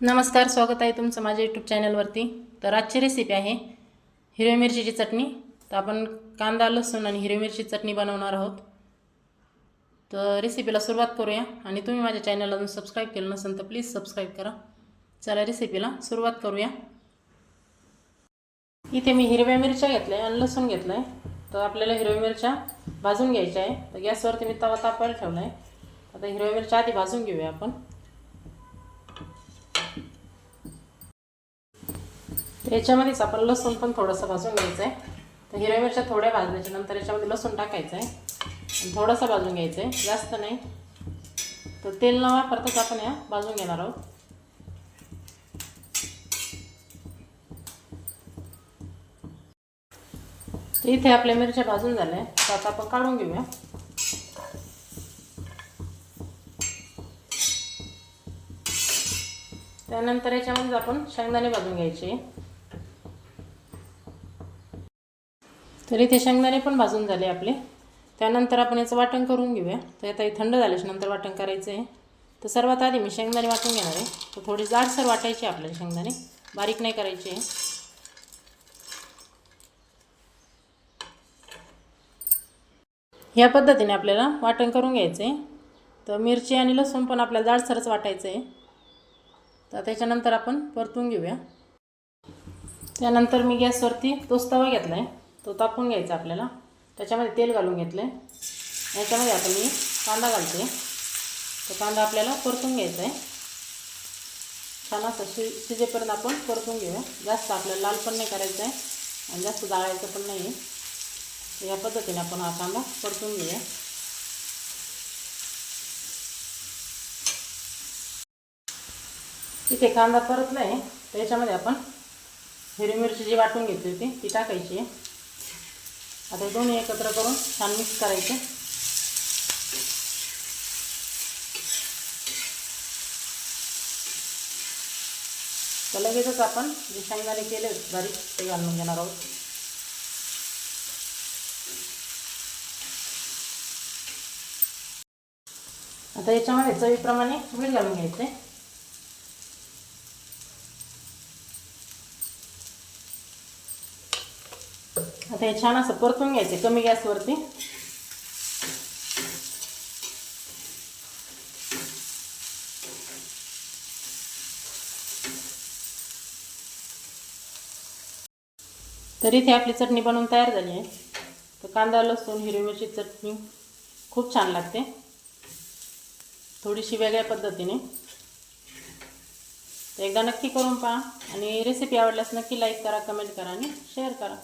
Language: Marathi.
नमस्कार स्वागत आहे तुमचं माझ्या यूट्यूब चॅनलवरती तर आजची रेसिपी आहे हिरवी मिरचीची चटणी. तर आपण कांदा लसूण आणि हिरवी मिरची चटणी बनवणार आहोत. तर रेसिपीला सुरुवात करूया. आणि तुम्ही माझ्या चॅनलला अजून सबस्क्राईब केलं नसेल तर प्लीज सबस्क्राईब करा. चला रेसिपीला सुरुवात करूया. इथे मी हिरव्या मिरच्या घेतल्या आणि लसूण घेतलं आहे तर आपल्याला हिरव्या मिरच्या भाजून घ्यायच्या आहे. तर गॅसवरती मी तवा तापायला ठेवला आहे आता हिरव्या मिरच्या आधी भाजून घेऊया आपण. याच्यामध्येच आपण लसूण पण थोडंसं भाजून घ्यायचं आहे तर हिरव्या मिरच्या थोड्या भाजल्याच्या नंतर याच्यामध्ये लसूण टाकायचं आहे थोडंसं भाजून घ्यायचं आहे जास्त नाही. तर तेल न वापरताच आपण या भाजून घेणार आहोत. तर इथे आपल्या मिरच्या भाजून झाल्या तर आता आपण काढून घेऊया. त्यानंतर याच्यामध्ये आपण शेंगदाणे भाजून घ्यायचे. तर इथे शेंगदाणे पण भाजून झाले आपले. त्यानंतर आपण याचं वाटण करून घेऊया. तर आता हे थंड झाल्याच्यानंतर वाटण करायचं आहे तर सर्वात आधी मी शेंगदाणे वाटून घेणार आहे. तर थोडी जाडसर वाटायची आपल्याला शेंगदाणे. बारीक नाही करायचे. ह्या पद्धतीने आपल्याला वाटण करून घ्यायचं आहे तर मिरची आणि लसूण पण आपल्याला जाडसरच वाटायचं आहे तर त्याच्यानंतर आपण परतून घेऊया. त्यानंतर मी गॅसवरती तोच तवा घेतला आहे तो तापून घ्यायचा आपल्याला. त्याच्यामध्ये तेल घालून घेतलं आहे याच्यामध्ये आता मी कांदा घालते. तो कांदा आपल्याला परतून घ्यायचा आहे छान असं शि शिजेपर्यंत आपण परतून घेऊया. जास्त आपल्याला लाल पण नाही करायचं आहे आणि जास्त जाळायचं पण नाही आहे या पद्धतीने आपण हा कांदा परतून घेऊया. इथे कांदा परतला आहे त्याच्यामध्ये आपण हिरवी मिरची जी वाटून घेतली होती ती टाकायची आहे. आता दोन्ही एकत्र करून छान मिक्स करायचे. तर लगेचच आपण जे शेंगदाणे केले बारीक ते घालून घेणार आहोत. आता याच्यामध्ये चवीप्रमाणे मीठ घालून घ्यायचं. आहे आता हे छान असं परतून घ्यायचे कमी गॅसवरती. तर इथे आपली चटणी बनवून तयार झाली आहे. तर कांदा लसूण हिरवी मिरची चटणी खूप छान लागते. थोडीशी वेगळ्या पद्धतीने. तर एकदा नक्की करून पहा आणि रेसिपी आवडल्यास नक्की लाईक करा कमेंट करा आणि शेअर करा.